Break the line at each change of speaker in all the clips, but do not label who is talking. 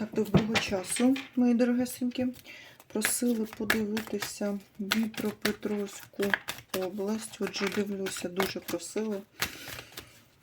Так, доброго часу, мої дорогесенькі. Просили подивитися Дніпропетровську область. Отже, дивлюся, дуже просили.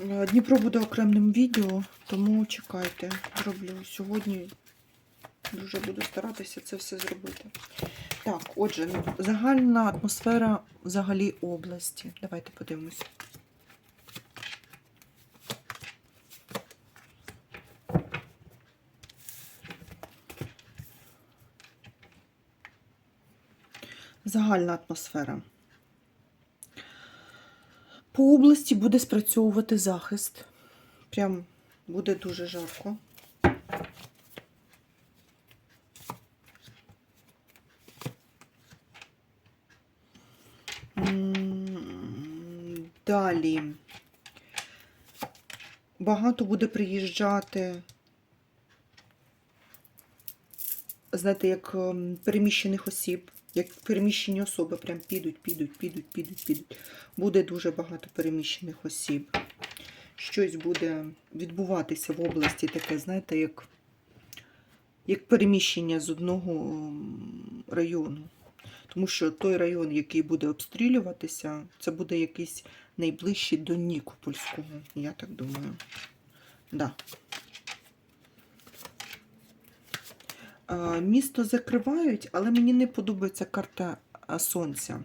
Е, Дніпро буде окремим відео, тому чекайте, зроблю. Сьогодні дуже буду старатися це все зробити. Так, отже, загальна атмосфера взагалі області. Давайте подивимося. Загальна атмосфера. По області буде спрацьовувати захист. Прям буде дуже жарко. Далі. Багато буде приїжджати, знаєте, як ем, переміщених осіб, як переміщені особи, прям підуть, підуть, підуть, підуть, підуть. Буде дуже багато переміщених осіб. Щось буде відбуватися в області таке, знаєте, як, як переміщення з одного району. Тому що той район, який буде обстрілюватися, це буде якийсь найближчий до Нікопольського, я так думаю. Да. А, Місто закривають, але мені не подобається карта сонця.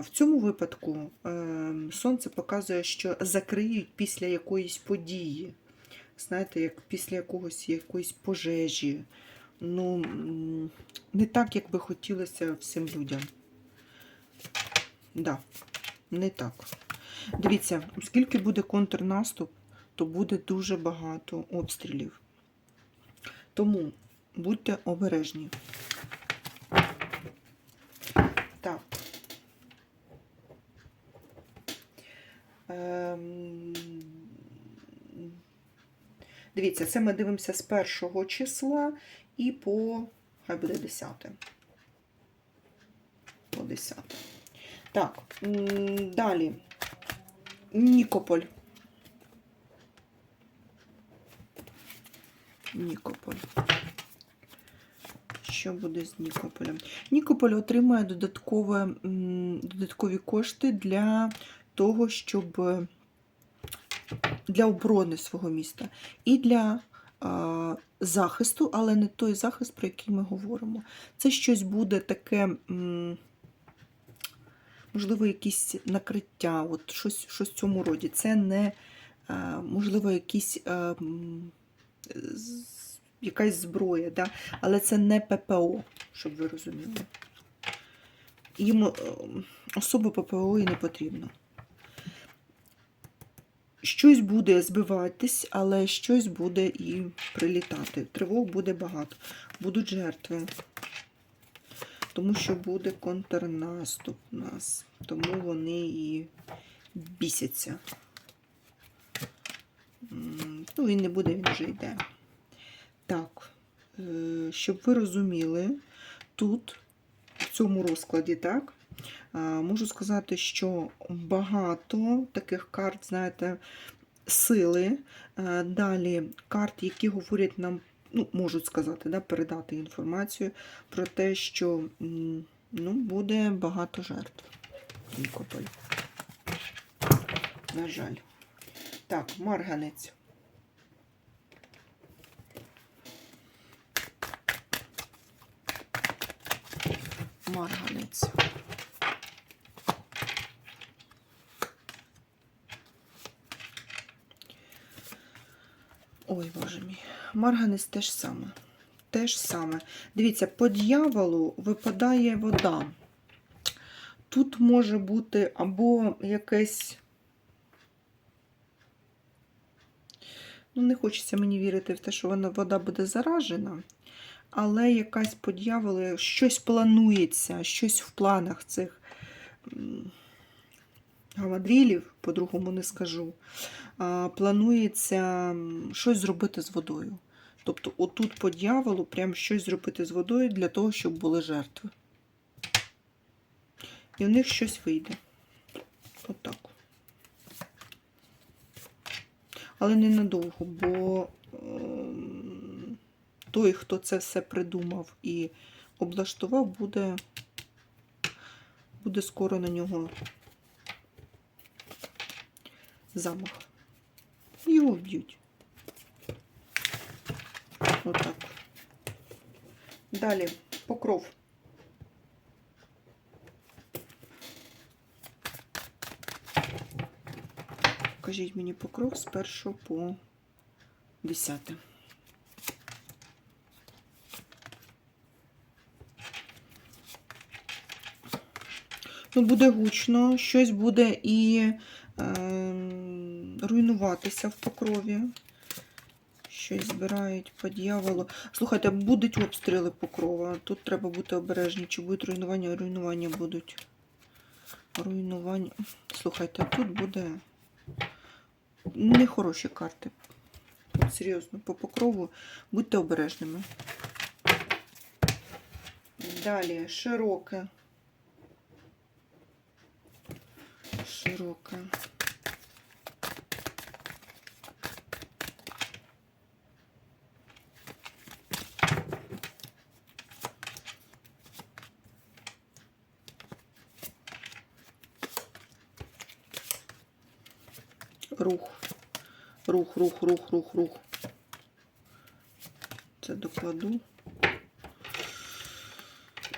В цьому випадку е, сонце показує, що закриють після якоїсь події. Знаєте, як після якогось якоїсь пожежі. Ну, не так, як би хотілося всім людям. Да, не так. Дивіться, оскільки буде контрнаступ, то буде дуже багато обстрілів. Тому будьте обережні. Так. Ем, Дивіться, це ми дивимося з першого числа і по, хай буде 10. По 10. Так, далі. Нікополь. Нікополь. Що буде з Нікополем? Нікополь отримає додаткове, додаткові кошти для того, щоб е, для оборони свого міста і для а, захисту, але не той захист, про який ми говоримо. Це щось буде таке, можливо, якісь накриття, от щось, щось в цьому роді. Це не, а, можливо, якісь, якась зброя, да? але це не ППО, щоб ви розуміли. Їм е, особо ППО і не потрібно. Щось буде збиватись, але щось буде і прилітати. Тривог буде багато. Будуть жертви. Тому що буде контрнаступ у нас. Тому вони і бісяться. Ну, він не буде, він вже йде. Е, щоб ви розуміли, тут, в цьому розкладі, так, Можу сказати, що багато таких карт, знаєте, сили. Е, Далі карт, які говорять нам, ну, можуть сказати, да, передати інформацію про те, що ну, буде багато жертв. Нікополь. На жаль. Так, марганець. Марганець. Ой, боже мій. Марганець теж саме. Те ж саме. Дивіться, по дьяволу випадає вода. Тут може бути або якесь. Ну, не хочеться мені вірити в те, що вона, вода буде заражена, але якась по дьяволу, щось планується, щось в планах цих м, гамадрілів, по-другому не скажу планується щось зробити з водою. Тобто, отут по дьяволу прям щось зробити з водою для того, щоб були жертви. І в них щось вийде. Отак. Але ненадовго, бо ем, той, хто це все придумав і облаштував, буде, буде скоро на нього замах. Його вб'ють. Отак. Далі покров. Покажіть мені покров з 1 по 10. Ну, буде гучно, щось буде і е, руйнуватися в покрові. Щось збирають по дьяволу. Слухайте, будуть обстріли покрова. Тут треба бути обережні. Чи будуть руйнування? Руйнування будуть. Руйнування. Слухайте, тут буде нехороші карти. Серйозно, по покрову будьте обережними. Далі широке. Широке. Рух. Рух, рух, рух, рух, рух. Це докладу.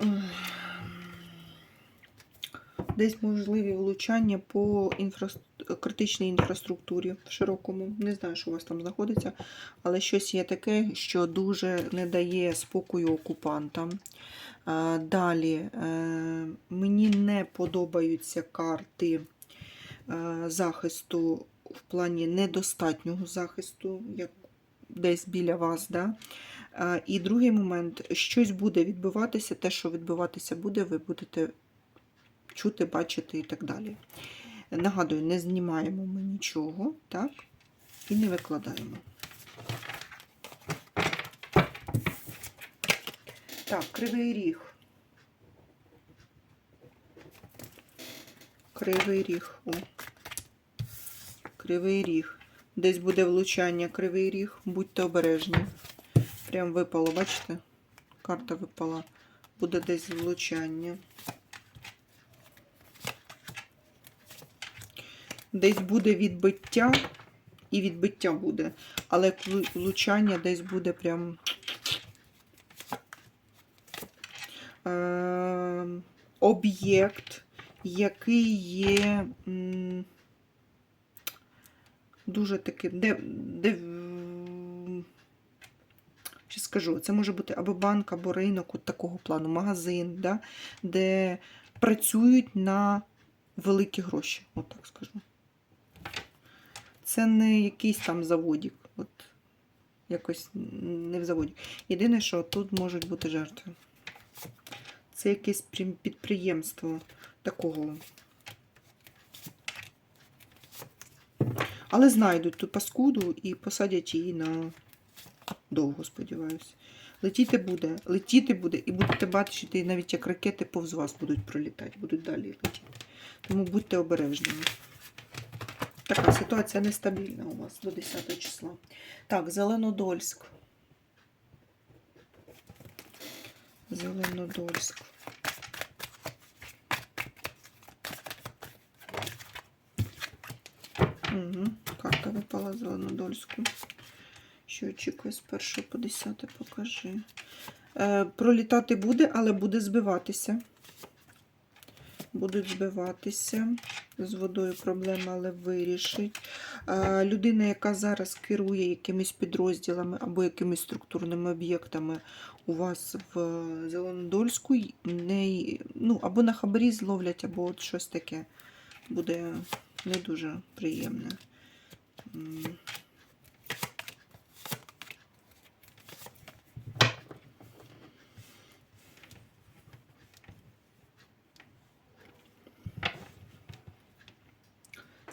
Ем. Десь можливі влучання по інфра... критичній інфраструктурі в широкому. Не знаю, що у вас там знаходиться, але щось є таке, що дуже не дає спокою окупантам. Далі е, мені не подобаються карти е, захисту в плані недостатнього захисту, як десь біля вас. Да? І другий момент, щось буде відбуватися, те, що відбуватися буде, ви будете чути, бачити і так далі. Нагадую, не знімаємо ми нічого, так? І не викладаємо. Так, кривий ріг. Кривий ріг. О. Кривий ріг. Десь буде влучання кривий ріг. Будьте обережні. Прям випало, бачите? Карта випала. Буде десь влучання. Десь буде відбиття, і відбиття буде. Але влучання десь буде прям. Е, об'єкт, який є дуже таким, де, де що скажу, це може бути або банк, або ринок от такого плану, магазин, да, де працюють на великі гроші, от так скажу. Це не якийсь там заводік, от якось не в заводі. Єдине, що тут можуть бути жертви. Це якесь підприємство такого. Але знайдуть ту паскуду і посадять її на довго, сподіваюся. Летіти буде, летіти буде, і будете бачити, навіть як ракети повз вас будуть пролітати, будуть далі летіти. Тому будьте обережними. Така ситуація нестабільна у вас до 10 числа. Так, Зеленодольськ. Зеленодольськ. Угу. Карта випала Зеленодольську. Що очікує з 1 по 10 покажи. Е, пролітати буде, але буде збиватися. Будуть збиватися. З водою проблема, але вирішить. Людина, яка зараз керує якимись підрозділами або якимись структурними об'єктами у вас в Зеленодольську, не, ну, або на хабарі зловлять, або от щось таке буде не дуже приємне.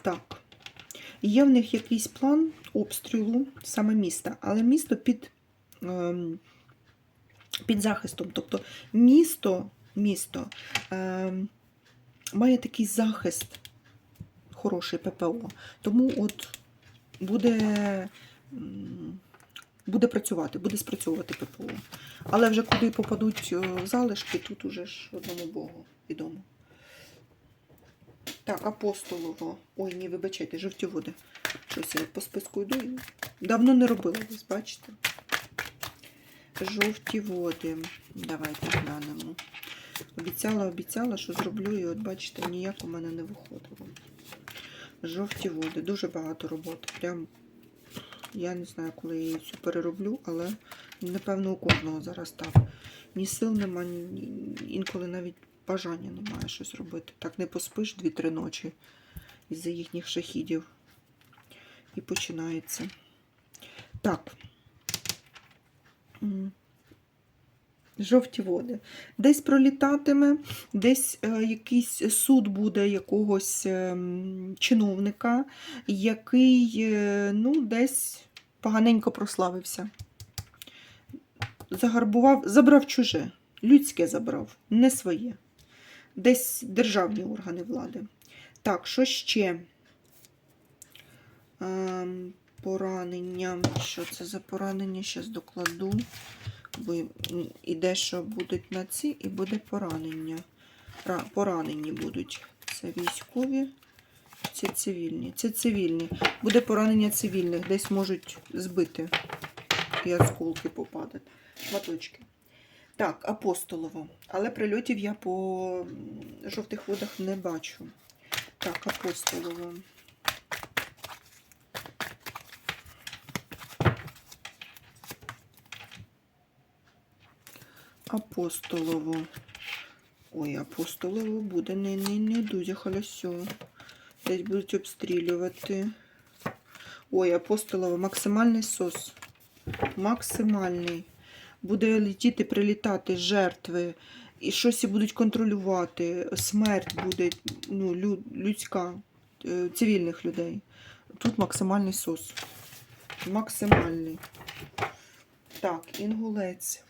Так, є в них якийсь план обстрілу саме міста, але місто під ем, під захистом. Тобто місто місто ем, має такий захист, хороший ППО. Тому от буде буде працювати, буде спрацьовувати ППО. Але вже куди попадуть е, залишки, тут уже ж одному Богу відомо. Так, апостолово. Ой, ні, вибачайте, жовті води. Щось я по списку йду. Давно не робила, десь, бачите? Жовті води. Давайте глянемо. Обіцяла, обіцяла, що зроблю, і от бачите, ніяк у мене не виходило. Жовті води. Дуже багато роботи. Прям я не знаю, коли я її всю перероблю, але напевно у кожного зараз так. Ні сил нема, ні- інколи навіть бажання немає щось робити. Так не поспиш дві-три ночі із-за їхніх шахідів. І починається. Так. Жовті води. Десь пролітатиме, десь е, якийсь суд буде якогось ем, чиновника, який е, ну, десь поганенько прославився. Загарбував, забрав чуже, людське забрав, не своє. Десь державні органи влади. Так, що ще? Ем, поранення. Що це за поранення? Зараз докладу. Бо іде, що будуть на ці, і буде поранення. Ра- Поранені будуть. Це військові, це цивільні. Це цивільні. Буде поранення цивільних. Десь можуть збити і осколки попадати. Шматочки. Так, апостолово. Але прильотів я по жовтих водах не бачу. Так, апостолово. Апостолово. Ой, апостолово буде не, не, не дуже хорошо. Десь будуть обстрілювати. Ой, апостолово, максимальний сос. Максимальний. Буде летіти, прилітати жертви. І щось будуть контролювати. Смерть буде ну, лю- людська, е, цивільних людей. Тут максимальний сос. Максимальний. Так, інгулець.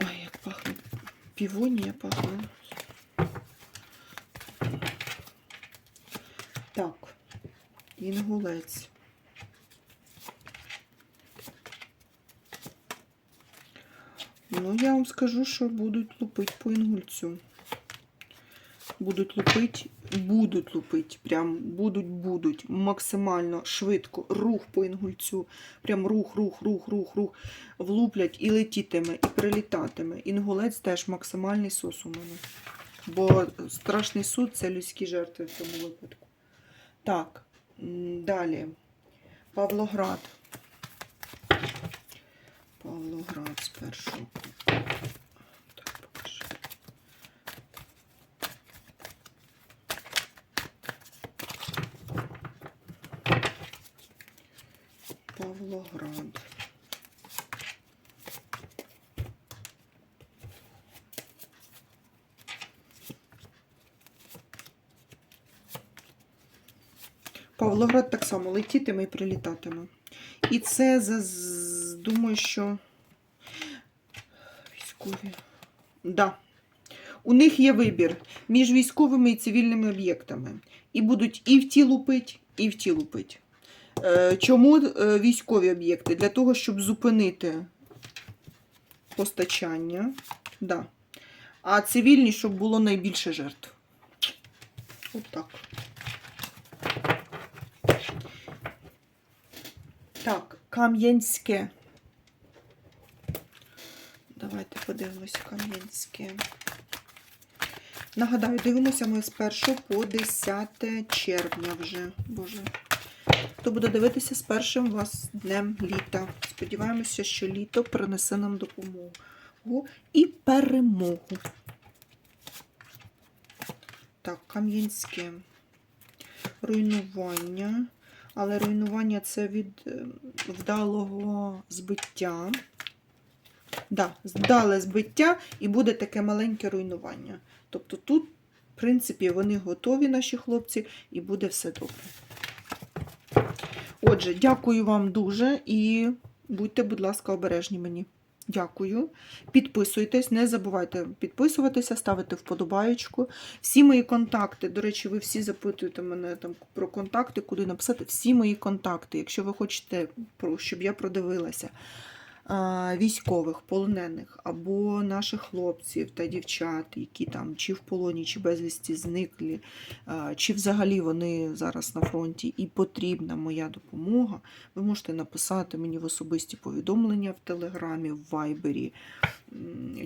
Ой, як пахне. Півонія пахне. Так, інгулець. Ну, я вам скажу, що будуть лупити по інгульцю. Будуть лупити, будуть лупити. Прям будуть, будуть максимально швидко. Рух по інгульцю. Прям рух, рух, рух, рух, рух. Влуплять і летітиме, і прилітатиме. Інгулець теж максимальний сос у мене. Бо страшний суд це людські жертви в цьому випадку. Так, далі. Павлоград. Павлоград спершу. Так, покажи. Павлоград. Павлоград так само летітиме і прилітатиме. І це думаю, що військові. Да. У них є вибір між військовими і цивільними об'єктами. І будуть і в ті лупить, і в ті лупить. Е, Чому е, військові об'єкти? Для того, щоб зупинити постачання. Да. А цивільні, щоб було найбільше жертв. От так. Кам'янське. Давайте подивимося Кам'янське. Нагадаю, дивимося ми з 1 по 10 червня вже. Боже. Хто буде дивитися з першим вас днем літа. Сподіваємося, що літо принесе нам допомогу і перемогу. Так, Кам'янське. Руйнування. Але руйнування це від е, вдалого збиття. Да, вдале збиття і буде таке маленьке руйнування. Тобто тут, в принципі, вони готові, наші хлопці, і буде все добре. Отже, дякую вам дуже і будьте, будь ласка, обережні мені. Дякую. Підписуйтесь, не забувайте підписуватися, ставити вподобаєчку. Всі мої контакти, до речі, ви всі запитуєте мене там про контакти, куди написати. Всі мої контакти, якщо ви хочете, щоб я продивилася військових, полонених або наших хлопців та дівчат, які там чи в полоні, чи безвісті зниклі, чи взагалі вони зараз на фронті і потрібна моя допомога, ви можете написати мені в особисті повідомлення в Телеграмі, в Вайбері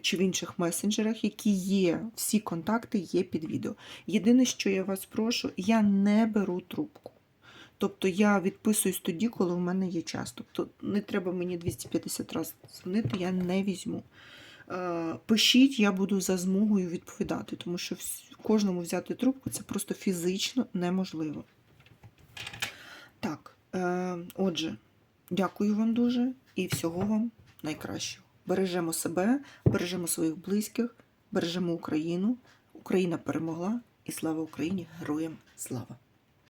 чи в інших месенджерах, які є. Всі контакти є під відео. Єдине, що я вас прошу, я не беру трубку. Тобто я відписуюсь тоді, коли в мене є час. Тобто не треба мені 250 разів дзвонити, я не візьму. Е, Пишіть, я буду за змогою відповідати, тому що кожному взяти трубку це просто фізично неможливо. Так, е, отже, дякую вам дуже і всього вам найкращого. Бережемо себе, бережемо своїх близьких, бережемо Україну. Україна перемогла і слава Україні! Героям слава!